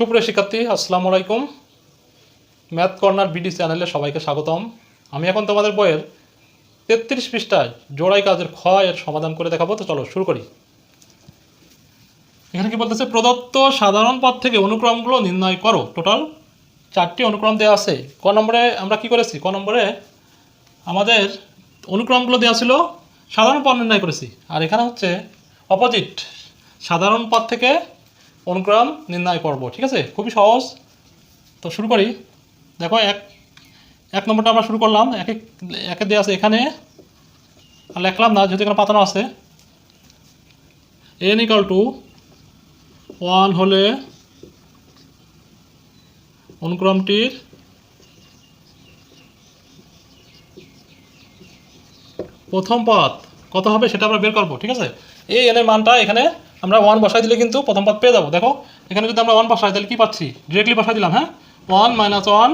সুপ্রিয় শিক্ষার্থী, আসসালামু আলাইকুম। ম্যাথ কর্নার বিডি চ্যানেলে সবাইকে স্বাগতম। আমি এখন তোমাদের বইয়ের তেত্রিশ পৃষ্ঠায় জোড়াই কাজের খ এর সমাধান করে দেখাবো। তো চলো, শুরু করি। এখানে কি বলতেছে? প্রদত্ত সাধারণ পদ থেকে অনুক্রমগুলো নির্ণয় করো। টোটাল চারটি অনুক্রম দেওয়া আছে। ক নম্বরে আমরা কি করেছি? ক নম্বরে আমাদের অনুক্রমগুলো দেওয়া ছিল, সাধারণ পদ নির্ণয় করেছি। আর এখানে হচ্ছে অপোজিট সাধারণ পদ থেকে অনুক্রম নির্ণয় করব, ঠিক আছে? খুবই সহজ। তো শুরু করি। দেখো, এক এক নম্বরটা আমরা শুরু করলাম। এক এক দেওয়া আছে এখানে। আর লেখলাম না, যেহেতু এখানে পাতানো আছে। এন ইকাল টু ওয়ান হলে অনুক্রমটির প্রথম পথ কত হবে সেটা আমরা বের করব, ঠিক আছে? এই এনের মানটা এখানে আমরা ওয়ান বসাই দিলে কিন্তু প্রথম পদ পেয়ে যাব। দেখো, এখানে যদি আমরা ওয়ান বসাই, তাহলে কি পাচ্ছি? ডিরেক্টলি বসাই দিলাম হ্যাঁ? One minus one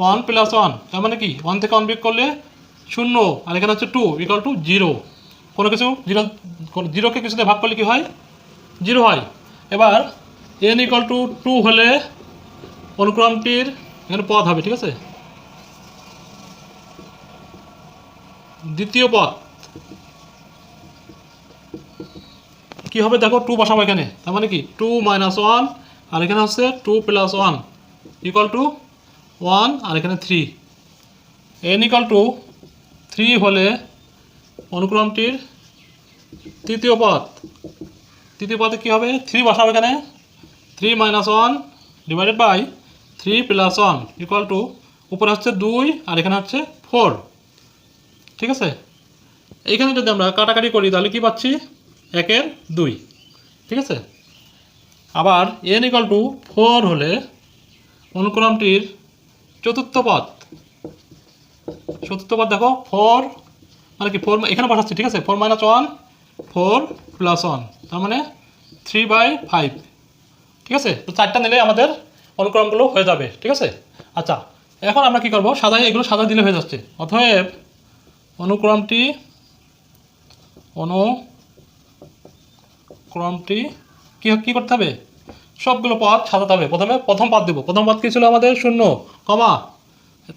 one plus one তার মানে কি? ওয়ান থেকে ওয়ান বিয়োগ করলে শূন্য, আর এখানে হচ্ছে টু ইকাল টু জিরো কোনো কিছু জিরো জিরোকে কিছুতে ভাগ করলে কি হয়? জিরো হয়। এবার এন ইকাল টু টু হলে অনুক্রমটির এখানে পদ হবে, ঠিক আছে? দ্বিতীয় পদ। কি হবে? দেখো টু বসাবো এখানে। তার মানে কি? টু মাইনাস ওয়ান আর এখানে হচ্ছে two plus one equal to one আর এখানে three n equal to three হলে অনুক্রমটির তৃতীয় পদ। তৃতীয় পদে কী হবে? থ্রি বসাবো এখানে। Three minus one divided by three plus one equal to উপরে হচ্ছে দুই, আর এখানে হচ্ছে ফোর ঠিক আছে? এইখানে যদি আমরা কাটাকাটি করি, তাহলে কি পাচ্ছি? একের দুই। ঠিক আছে? আবার এন ইকাল টু ফোর হলে অনুক্রমটির চতুর্থ পদ। চতুর্থ পদ দেখো ফোর মানে কি ফোর এখানে বসাচ্ছি ঠিক আছে? Four minus one four plus one তার মানে থ্রি বাই ফাইভ ঠিক আছে? তো চারটা নিলে আমাদের অনুক্রমগুলো হয়ে যাবে, ঠিক আছে? আচ্ছা এখন আমরা কি করব? সাদা এগুলো সাদা দিলে হয়ে যাচ্ছে। অতএব অনুক্রমটি অনুক্রমটি কি কি করতে হবে? সবগুলো পদ সাজাতে হবে। প্রথমে প্রথম পদ দেবো। প্রথম পদ কি ছিল আমাদের? শূন্য। কমা।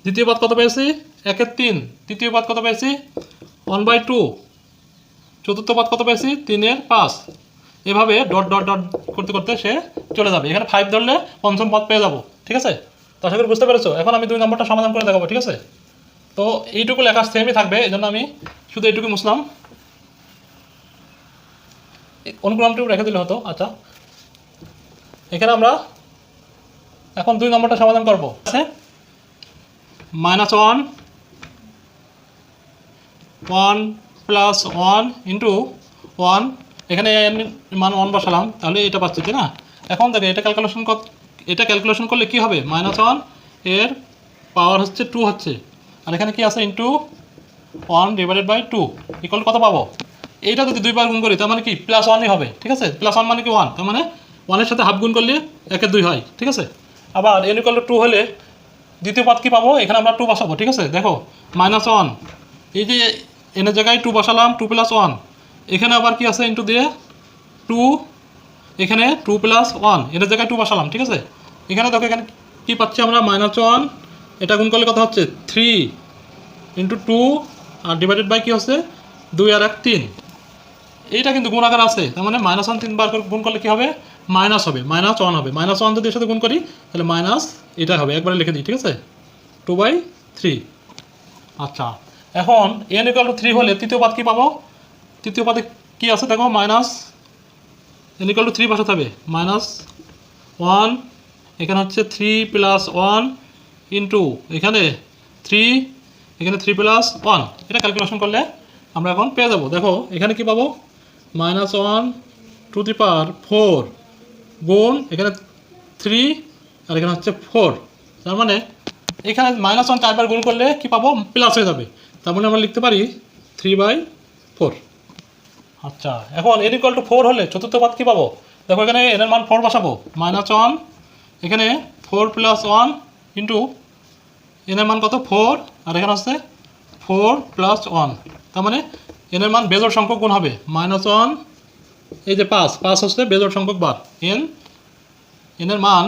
দ্বিতীয় পদ কত পেয়েছি? একের তিন। তৃতীয় পদ কত পেয়েছি? ওয়ান বাই টু চতুর্থ পদ কত পেয়েছি? তিনের পাঁচ। এভাবে ডট ডট ডট করতে করতে সে চলে যাবে। এখানে ফাইভ ধরলে পঞ্চম পদ পেয়ে যাব। ঠিক আছে? তো আশা করি বুঝতে পেরেছ। এখন আমি দুই নম্বরটা সমাধান করে দেখাবো। ঠিক আছে? তো এইটুকু লেখা সেমই থাকবে। এই জন্য আমি শুধু এইটুকু মুছলাম। এই অনুক্রমটুকু রেখে দিলে হতো আচ্ছা। এখানে আমরা এখন দুই নম্বরটা সমাধান করব। আছে? Minus one one plus one into one. এখানে মান ওয়ান বসালাম, তাহলে এটা পাচ্ছি, তাই না? এখন দেখো, এটা ক্যালকুলেশন এটা ক্যালকুলেশন করলে কি হবে? মাইনাস ওয়ানের পাওয়ার হচ্ছে টু হচ্ছে। আর এখানে কি আছে? Into one divided by two equal কত পাবো? এইটা যদি দুইবার গুণ করি, তার মানে কি? প্লাস ওয়ানই হবে, ঠিক আছে? প্লাস ওয়ান মানে কি ওয়ান তার মানে ওয়ানের সাথে হাফ গুণ করলে একে দুই হয়, ঠিক আছে? আবার এন ইকুয়াল টু হলে দ্বিতীয় পদ কি পাবো? এখানে আমরা টু বসাবো, ঠিক আছে? দেখো মাইনাস ওয়ান এই যে এনের জায়গায় টু বসালাম টু প্লাস ওয়ান এখানে আবার কি আছে ইন্টু দিয়ে? টু এখানে টু প্লাস ওয়ান এটার জায়গায় টু বসালাম, ঠিক আছে? এখানে দেখো, এখানে কী পাচ্ছি আমরা? মাইনাস ওয়ান এটা গুণ করলে কথা হচ্ছে? থ্রি ইন্টু টু আর ডিভাইডেড বাই কী হচ্ছে? দুই আর এক, তিন। এইটা কিন্তু গুণ আকার আছে। তার মানে মাইনাস ওয়ান তিনবার গুণ করলে কী হবে? মাইনাস হবে। মাইনাস ওয়ান হবে। মাইনাস ওয়ান যদি এর সাথে গুণ করি, তাহলে মাইনাস এটা হবে। একবারে লিখে দিই, ঠিক আছে? টু বাই থ্রি আচ্ছা। এখন এন ইকাল টু থ্রি হলে তৃতীয় পাদ কী পাবো? তৃতীয় পাতে কী আছে? দেখো minus n equal to three বসাতে হবে। মাইনাস ওয়ান এখানে হচ্ছে থ্রি প্লাস ওয়ান ইন্টু এখানে থ্রি এখানে থ্রি প্লাস ওয়ান এটা ক্যালকুলেশন করলে আমরা এখন পেয়ে যাব। দেখো, এখানে কি পাবো? Minus one to the power four গুণ, এখানে থ্রি আর এখানে হচ্ছে ফোর তার মানে এখানে মাইনাস ওয়ান চারবার গুণ করলে কি পাবো? প্লাস হয়ে যাবে। তার মানে আমরা লিখতে পারি থ্রি বাই ফোর আচ্ছা এখন এন ইকুয়াল টু ফোর হলে চতুর্থ পদ কী পাবো? দেখো, এখানে এনের মান ফোর বসাবো। মাইনাস ওয়ান এখানে ফোর প্লাস ওয়ান ইন্টু এনের মান কত? ফোর আর এখানে হচ্ছে ফোর প্লাস ওয়ান তার মানে এনের মান বেজোর সংখ্যক কোন হবে। মাইনাস ওয়ান, এই যে পাঁচ পাঁচ হচ্ছে বেজোর সংখ্যক বার। এন, এনের মান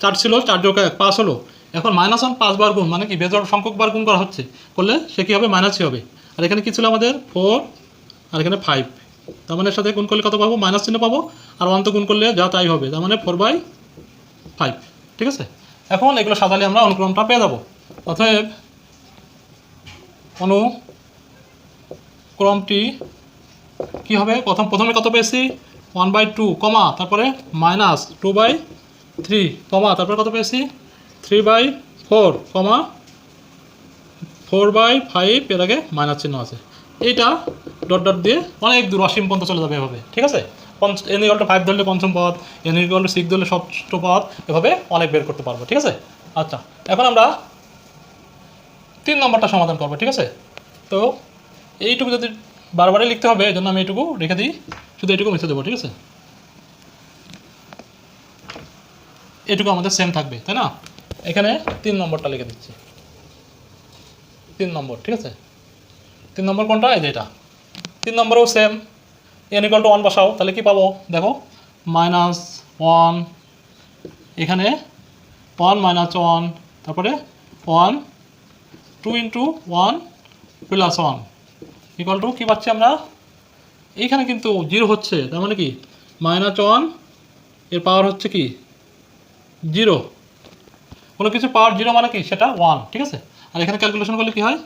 চার ছিল, চার যোগ এক, পাঁচ হলো। এখন মাইনাস ওয়ান, পাঁচ বার গুণ মানে কি বেজোড় সংখ্যক বার গুণ করা হচ্ছে। করলে সে কী হবে? মাইনাসই হবে। আর এখানে কী ছিল আমাদের? ফোর, আর এখানে ফাইভ। তার মানে এর সাথে গুণ করলে কত পাবো? মাইনাস চিহ্ন পাবো। আর ওয়ান তো গুণ করলে যা তাই হবে। তার মানে ফোর বাই ফাইভ। ঠিক আছে? এখন এগুলো সাজালে আমরা অনুক্রমটা পেয়ে যাব। অতএব অনুক্রমটি কি হবে? প্রথম প্রথমে কত পেয়েছি? ওয়ান বাই টু কমা তারপরে minus two by three comma তারপরে কত পেয়েছি? Three by four comma four by five এর আগে মাইনাস চিহ্ন আছে। এইটা ডট ডট দিয়ে অনেক দূর, অসীম পর্যন্ত চলে যাবে এভাবে, ঠিক আছে? পঞ্চ এন ইকল ফাইভ ধরলে পঞ্চম পদ এন ইকল সিক্স ধরলে ষষ্ঠ পদ, এভাবে অনেক বের করতে পারব, ঠিক আছে? আচ্ছা এখন আমরা তিন নম্বরটা সমাধান করব, ঠিক আছে? তো এইটুকু যদি বারবারই লিখতে হবে এই জন্য আমি এইটুকু রেখে দিই। শুধু এইটুকু মুছে দেবো, ঠিক আছে? এটুকু আমাদের সেম থাকবে, তাই না? এখানে তিন নম্বরটা লিখে দিচ্ছি। তিন নম্বর, ঠিক আছে? তিন নম্বর কোনটা? এই যে এটা। তিন নম্বরেও same n equal to one বসাও, তাহলে কি পাবো? দেখো মাইনাস ওয়ান এখানে ওয়ান মাইনাস ওয়ান তারপরে one two into one plus one equal to কী পাচ্ছি আমরা? এইখানে কিন্তু জিরো হচ্ছে, তার মানে কি? মাইনাস ওয়ানের পাওয়ার হচ্ছে কি? জিরো কোনো কিছু পাওয়ার জিরো মানে কি? সেটা ওয়ান ঠিক আছে? আর এখানে ক্যালকুলেশন করলে কি হয়?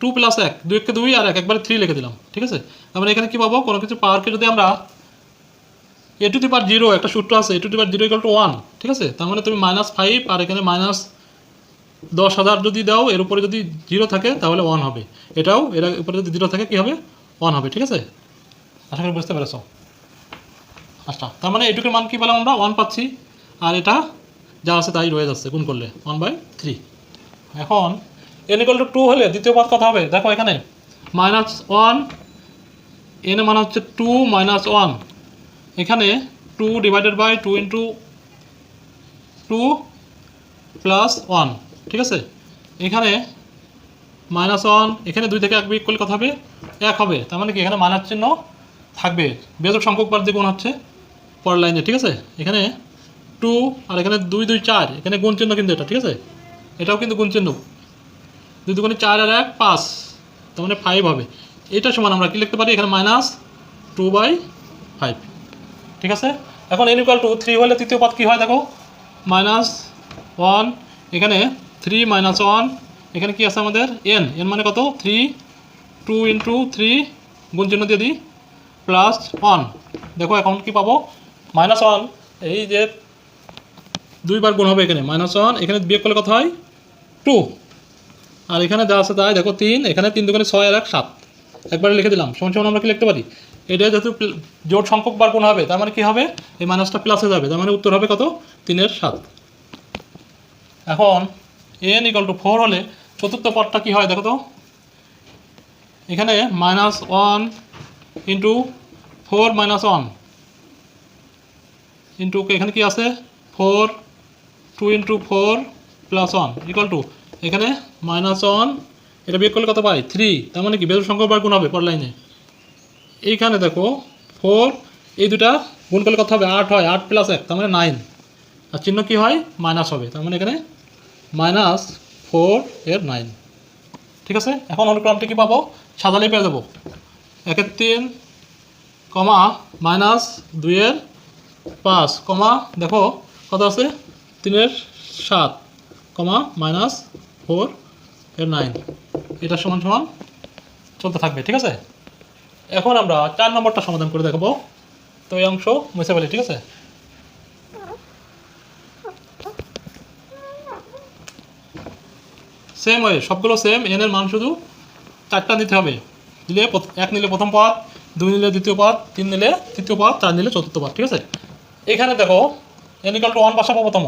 টু প্লাস এক, দুই এককে দুই আর এক, একবারে থ্রি লিখে দিলাম, ঠিক আছে? আমরা এখানে কি পাবো? কোনো কিছু পাওয়ারকে যদি আমরা এ টু দি পার জিরো একটা সূত্র আছে a to the power zero equal to one ঠিক আছে? তার মানে তুমি মাইনাস ফাইভ আর এখানে মাইনাস দশ হাজার যদি দাও, এর উপরে যদি জিরো থাকে, তাহলে ওয়ান হবে। এটাও, এর উপরে যদি জিরো থাকে, কী হবে? ওয়ান হবে, ঠিক আছে? আশা করি বুঝতে পেরেছ। আচ্ছা তার মানে এটুকুর মান কী পেলাম আমরা? ওয়ান পাচ্ছি। আর এটা যা আছে তাই রয়ে যাচ্ছে, গুণ করলে। ওয়ান বাই থ্রি এখন এন ইকাল টু টু হলে দ্বিতীয় পদ কথা হবে? দেখো এখানে। মাইনাস ওয়ান এন মান হচ্ছে টু মাইনাস ওয়ান এখানে two divided by two into two plus one ঠিক আছে? এখানে মাইনাস ওয়ান এখানে দুই থেকে এক বিয়োগ করলে কথা হবে? এক হবে। তার মানে কি? এখানে মাইনাস চিহ্ন থাকবে। বেজক সংখ্যক বার দিয়ে গুণ হচ্ছে পরের লাইনে ঠিক আছে? এখানে টু আর এখানে দুই দুই, চার। এখানে গুণ চিহ্ন কিন্তু এটা, ঠিক আছে? এটাও কিন্তু গুণ চিহ্ন। দুই দুগুণে চার আর এক, পাঁচ। তার মানে ফাইভ হবে। এটা সমান আমরা কি লিখতে পারি? এখানে মাইনাস টু বাই ফাইভ ঠিক আছে? এখন এন ইকুয়াল টু থ্রি হলে তৃতীয় পদ কী হয় দেখো? মাইনাস ওয়ান এখানে থ্রি মাইনাস ওয়ান এখানে কি আছে আমাদের? এন এন মানে কত? থ্রি টু ইন্টু থ্রি গুণ চিহ্ন দিয়ে দিই প্লাস ওয়ান দেখো এখন কি পাবো? মাইনাস ওয়ান এই যে দুইবার গুণ হবে এখানে। মাইনাস ওয়ান এখানে বিয়োগ করলে কত হয়? টু আর এখানে যা আছে তাই, দেখো তিন, এখানে তিন দোকানে ছয় আর এক, সাত। একবারে লিখে দিলাম। সমান সমান আমরা কি লিখতে পারি? এটা যেহেতু জোট সংখ্যক বার গুণ হবে, তার মানে কী হবে? এই মাইনাসটা প্লাসে যাবে, তার মানে উত্তর হবে কত? তিনের সাত। এখন এন ইকাল টু ফোর হলে চতুর্থ পদটা কি হয় দেখো তো? এখানে minus one into four minus one into এখানে কি আছে? Four two into four plus one equal to এখানে মাইনাস ওয়ান এটা বিয়োগ করলে কত পাই? থ্রি তার মানে কি? বেজোর সংখ্যক বার গুণ হবে পর লাইনে। এইখানে দেখো ফোর এই দুটা গুণ করলে কত হবে? আট হয়, আট প্লাস এক, তার মানে নাইন আর চিহ্ন কি হয়? মাইনাস হবে, তার মানে এখানে মাইনাস ফোর এর নাইন। ঠিক আছে? এখন অনুক্রমটি কি পাবো? সাজালেই পেয়ে যাব। একের তিন, কমা মাইনাস দুইয়ের পাঁচ। কমা, দেখো, কত আছে? তিনের সাত। কমা মাইনাস ফোর এর নাইন। এটা সমান সমান চলতে থাকবে, ঠিক আছে? এখন আমরা চার নম্বরটা সমাধান করে দেখাবো। তো এই অংশ মুছে ফেলি, ঠিক আছে? সেম ওয়ে সবগুলো সেম এন এর মান শুধু চারটা নিতে হবে। নিলে এক নিলে প্রথম পদ দুই নিলে দ্বিতীয় পদ তিন নিলে তৃতীয় পদ চার নিলে চতুর্থ পদ ঠিক আছে? এখানে দেখো এন ইকাল টু ওয়ান বসাবো প্রথম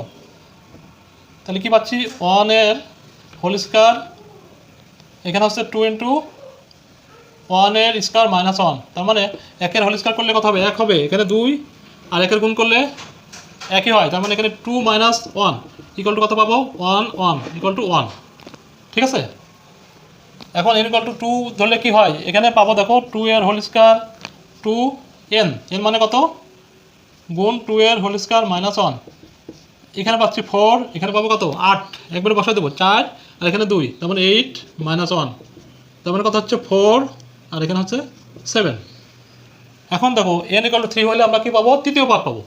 তাহলে কি পাচ্ছি? ওয়ানের হোল স্কোয়ার এখানে হচ্ছে টু ইন্টু ওয়ানের স্কোয়ার মাইনাস ওয়ান তার মানে একের হোল স্কোয়ার করলে কত হবে? এক হবে। এখানে দুই, আর একের গুণ করলে একই হয়। তার মানে এখানে two minus one equal to কত পাবো? One one equal to one ঠিক আছে? এখন এন ইকুয়াল টু টু ধরলে কি হয়? এখানে পাবো দেখো টু এর whole square two n n মানে কত? গুণ টু এর হোল স্কোয়ার মাইনাস ওয়ান এখানে পাচ্ছি ফোর এখানে পাবো কত? আট। একবারে বসাই দেবো, চার, আর এখানে দুই। তার মানে এইট মাইনাস ওয়ান তার মানে কত হচ্ছে? ফোর আর এখানে হচ্ছে সেভেন এখন দেখো এন ইকাল টু থ্রি হলে আমরা কি পাবো? তৃতীয় পার্ট পাবো।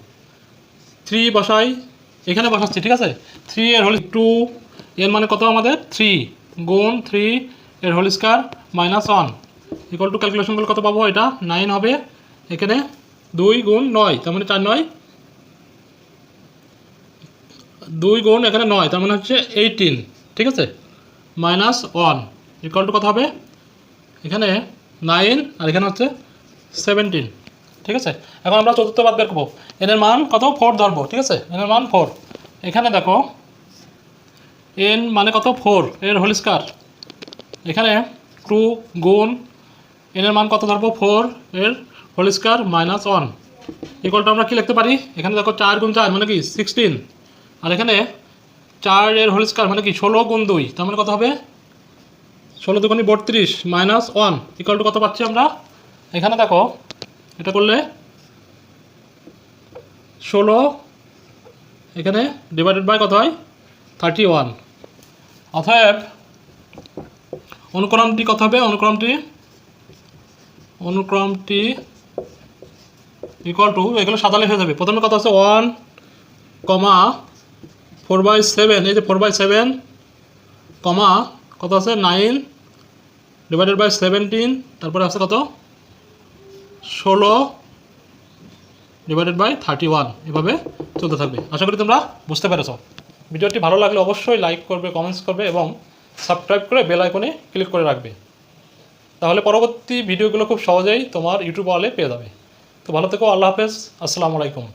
থ্রি বসাই, এখানে বসাচ্ছি, ঠিক আছে? থ্রি এর হোল টু এর মানে কত আমাদের? থ্রি গুণ থ্রি এর whole square minus one equal to calculation করলে কত পাবো? এটা নাইন হবে। এখানে দুই গুণ নয়, তার মানে চার নয়। দুই গুণ এখানে নয়, তার মানে হচ্ছে এইটিন ঠিক আছে? মাইনাস ওয়ান ইকুয়াল টু কত হবে? এখানে নাইন আর এখানে হচ্ছে সেভেন্টিন ঠিক আছে? এখন আমরা চতুর্থ বাদ বের করব। এনের মান কত? ফোর ধরবো, ঠিক আছে? এনের মান ফোর এখানে দেখো এন মানে কত? ফোর। এর হোল এখানে টু গুণ এনের মান কত ধরবো? ফোর। এর হোল মাইনাস ওয়ান। ইকুয়ালটা আমরা কী লিখতে পারি? এখানে দেখো চার গুণ চার মানে কি? সিক্সটিন। আর এখানে চার এর হোল মানে কি? ষোলো গুণ দুই। তার মানে কত হবে? ষোলো দুগুণি বত্রিশ মাইনাস ওয়ান। ইকুয়াল টু কত পাচ্ছি আমরা? এখানে দেখো, এটা করলে ষোলো, এখানে ডিভাইডেড বাই কত হয়? থার্টি ওয়ান অতএব অনুক্রমটি কত হবে? অনুক্রমটি অনুক্রমটি ইকুয়াল টু এগুলো সাজালে হয়ে যাবে। প্রথমে কত আছে one comma four by seven এই যে ফোর বাই সেভেন কমা কত আছে? নাইন ডিভাইডেড বাই সেভেন্টিন তারপরে আছে কত? ষোলো ডিভাইডেড বাই থার্টি ওয়ান এভাবে চলতে থাকবে। আশা করি তোমরা বুঝতে পেরেছ। ভিডিওটি ভালো লাগলে অবশ্যই লাইক করবে কমেন্টস করবে এবং সাবস্ক্রাইব করে বেল আইকনে ক্লিক করে রাখবে। তাহলে পরবর্তী ভিডিওগুলো খুব সহজেই তোমার ইউটিউব ওয়ালে পেয়ে যাবে। তো ভালো থেকো, আল্লাহ হাফেজ, আসসালামু আলাইকুম।